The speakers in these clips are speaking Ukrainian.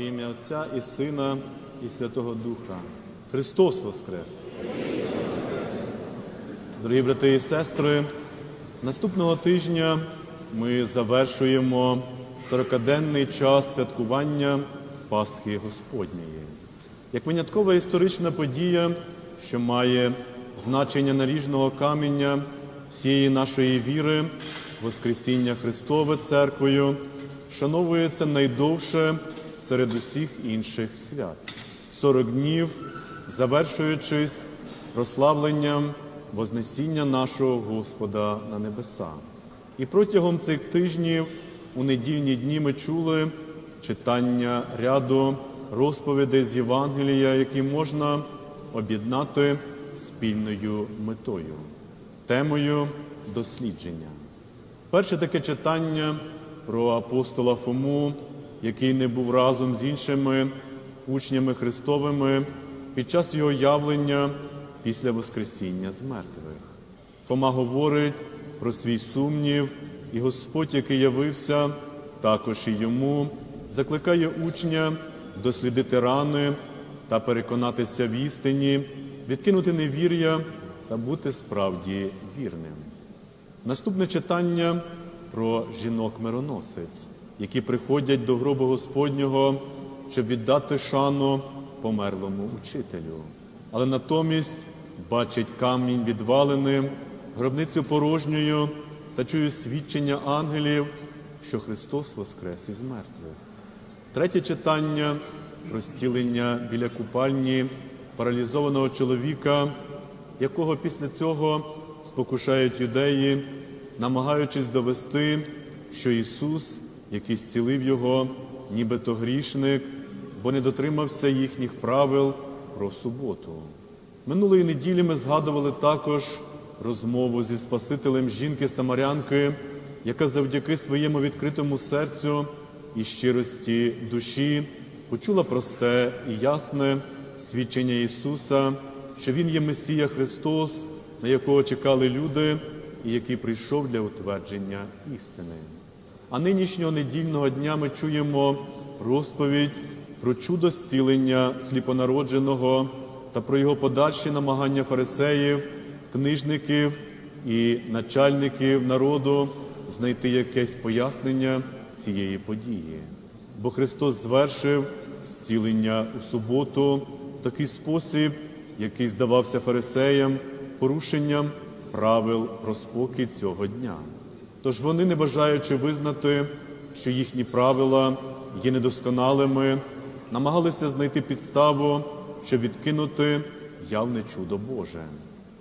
В ім'я Отця і Сина, і Святого Духа. Христос Воскрес! Дорогі брати і сестри, наступного тижня ми завершуємо 40-денний час святкування Пасхи Господньої. Як виняткова історична подія, що має значення наріжного каміння всієї нашої віри, Воскресіння Христове Церквою, шановується найдовше серед усіх інших свят. 40 днів, завершуючись прославленням Вознесіння нашого Господа на небеса. І протягом цих тижнів у недільні дні ми чули читання ряду розповідей з Євангелія, які можна об'єднати спільною метою, темою дослідження. Перше таке читання про апостола Фому, який не був разом з іншими учнями Христовими під час його явлення після Воскресіння з мертвих. Фома говорить про свій сумнів, і Господь, який явився, також і йому, закликає учня дослідити рани та переконатися в істині, відкинути невір'я та бути справді вірним. Наступне читання про жінок-мироносець, які приходять до гробу Господнього, щоб віддати шану померлому учителю. Але натомість бачать камінь відваленим, гробницю порожньою та чують свідчення ангелів, що Христос воскрес із мертвих. Третє читання про зцілення біля купальні паралізованого чоловіка, якого після цього спокушають юдеї, намагаючись довести, що Ісус, який зцілив його, нібито грішник, бо не дотримався їхніх правил про суботу. Минулої неділі ми згадували також розмову зі Спасителем жінки-самарянки, яка завдяки своєму відкритому серцю і щирості душі почула просте і ясне свідчення Ісуса, що Він є Месія Христос, на якого чекали люди, і який прийшов для утвердження істини. А нинішнього недільного дня ми чуємо розповідь про чудо зцілення сліпонародженого та про його подальші намагання фарисеїв, книжників і начальників народу знайти якесь пояснення цієї події. Бо Христос звершив зцілення у суботу в такий спосіб, який здавався фарисеям порушенням правил про спокій цього дня. Тож вони, не бажаючи визнати, що їхні правила є недосконалими, намагалися знайти підставу, щоб відкинути явне чудо Боже.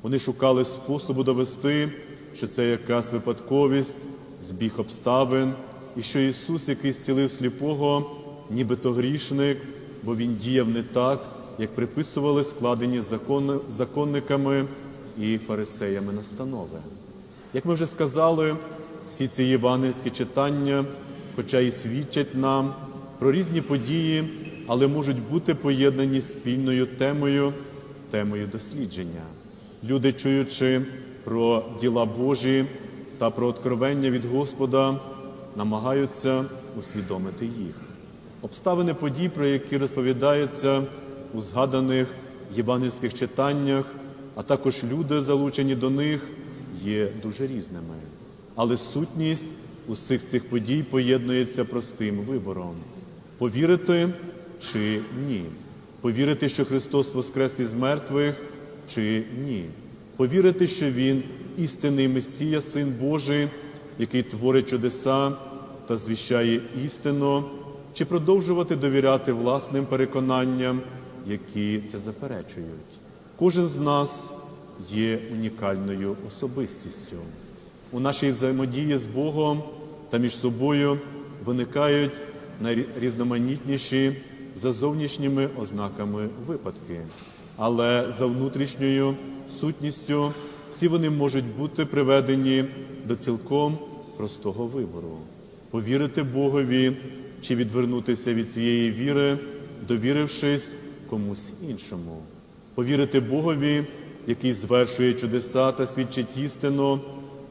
Вони шукали способу довести, що це якась випадковість, збіг обставин, і що Ісус, який зцілив сліпого, нібито грішник, бо Він діяв не так, як приписували складені закони, законниками і фарисеями настанови. Як ми вже сказали, всі ці євангельські читання, хоча і свідчать нам про різні події, але можуть бути поєднані спільною темою, темою дослідження. Люди, чуючи про діла Божі та про откровення від Господа, намагаються усвідомити їх. Обставини подій, про які розповідаються у згаданих євангельських читаннях, а також люди, залучені до них, є дуже різними. Але сутність усіх цих подій поєднується простим вибором: повірити чи ні. Повірити, що Христос воскрес із мертвих, чи ні. Повірити, що Він істинний Месія, Син Божий, який творить чудеса та звіщає істину, чи продовжувати довіряти власним переконанням, які це заперечують. Кожен з нас є унікальною особистістю. У нашій взаємодії з Богом та між собою виникають найрізноманітніші за зовнішніми ознаками випадки, але за внутрішньою сутністю всі вони можуть бути приведені до цілком простого вибору повірити Богові чи відвернутися від цієї віри, довірившись комусь іншому, повірити Богові, який звершує чудеса та свідчить істину,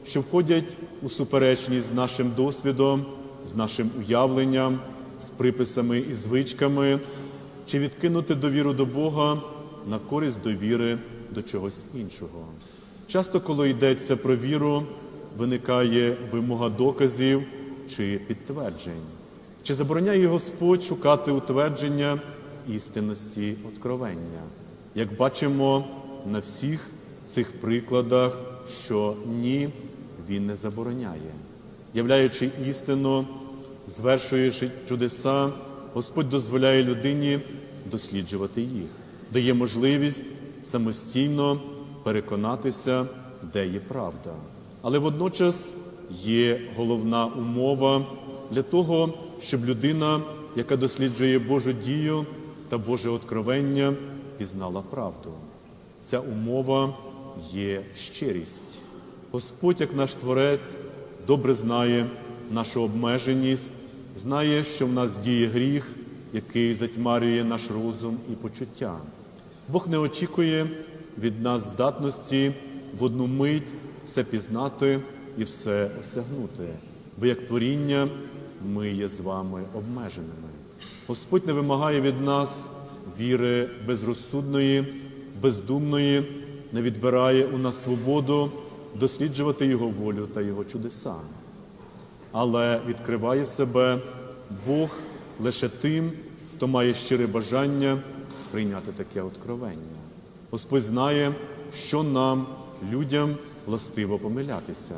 що входять у суперечність з нашим досвідом, з нашим уявленням з приписами і звичками, чи відкинути довіру до Бога на користь довіри до чогось іншого. Часто, коли йдеться про віру, виникає вимога доказів чи підтверджень. Чи забороняє Господь шукати утвердження істинності откровення? Як бачимо на всіх цих прикладах, що ні, Він не забороняє. Являючи істину, звершуючи чудеса, Господь дозволяє людині досліджувати їх, дає можливість самостійно переконатися, де є правда. Але водночас є головна умова для того, щоб людина, яка досліджує Божу дію та Боже откровення, пізнала правду. Ця умова є щирість. Господь, як наш Творець, добре знає нашу обмеженість, знає, що в нас діє гріх, який затьмарює наш розум і почуття. Бог не очікує від нас здатності в одну мить все пізнати і все осягнути, бо як творіння ми є з вами обмеженими. Господь не вимагає від нас віри безрозсудної, бездумної, не відбирає у нас свободу досліджувати Його волю та Його чудеса, але відкриває себе Бог лише тим, хто має щире бажання прийняти таке откровення. Господь знає, що нам, людям, властиво помилятися,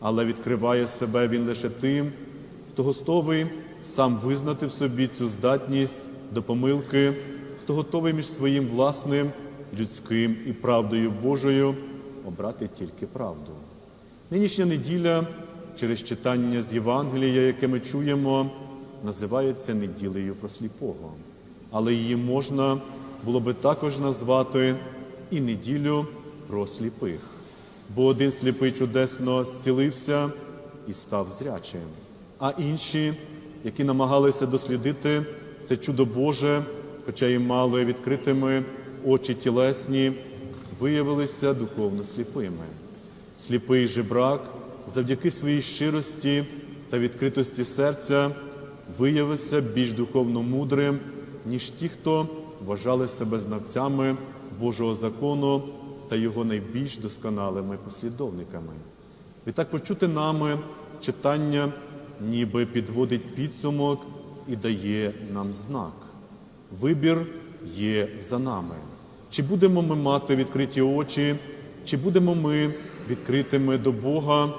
але відкриває себе Він лише тим, хто готовий сам визнати в собі цю здатність до помилки, хто готовий між своїм власним людським і правдою Божою обрати тільки правду. Нинішня неділя через читання з Євангелія, яке ми чуємо, називається неділею про сліпого, але її можна було би також назвати і неділю про сліпих, бо один сліпий чудесно зцілився і став зрячим, а інші, які намагалися дослідити це чудо Боже, хоча і мали відкритими очі тілесні, виявилися духовно сліпими. Сліпий жебрак завдяки своїй щирості та відкритості серця виявився більш духовно мудрим, ніж ті, хто вважали себе знавцями Божого закону та його найбільш досконалими послідовниками. Відтак почути нами читання ніби підводить підсумок і дає нам знак. Вибір є за нами. Чи будемо ми мати відкриті очі, чи будемо ми відкритими до Бога,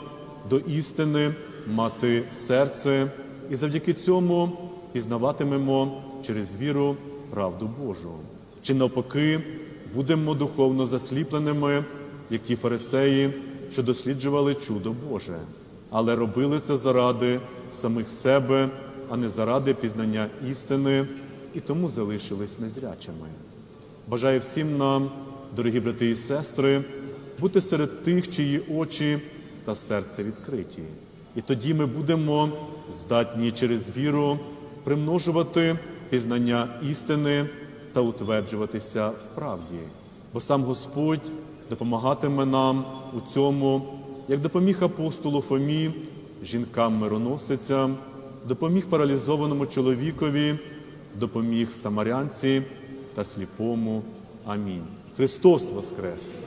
до істини, мати серце, і завдяки цьому пізнаватимемо через віру правду Божу. Чи навпаки будемо духовно засліпленими, як ті фарисеї, що досліджували чудо Боже, але робили це заради самих себе, а не заради пізнання істини, і тому залишились незрячими. Бажаю всім нам, дорогі брати і сестри, бути серед тих, чиї очі та серце відкриті. І тоді ми будемо здатні через віру примножувати пізнання істини та утверджуватися в правді. Бо сам Господь допомагатиме нам у цьому, як допоміг апостолу Фомі, жінкам-мироносицям, допоміг паралізованому чоловікові, допоміг самарянці та сліпому. Амінь. Христос Воскрес!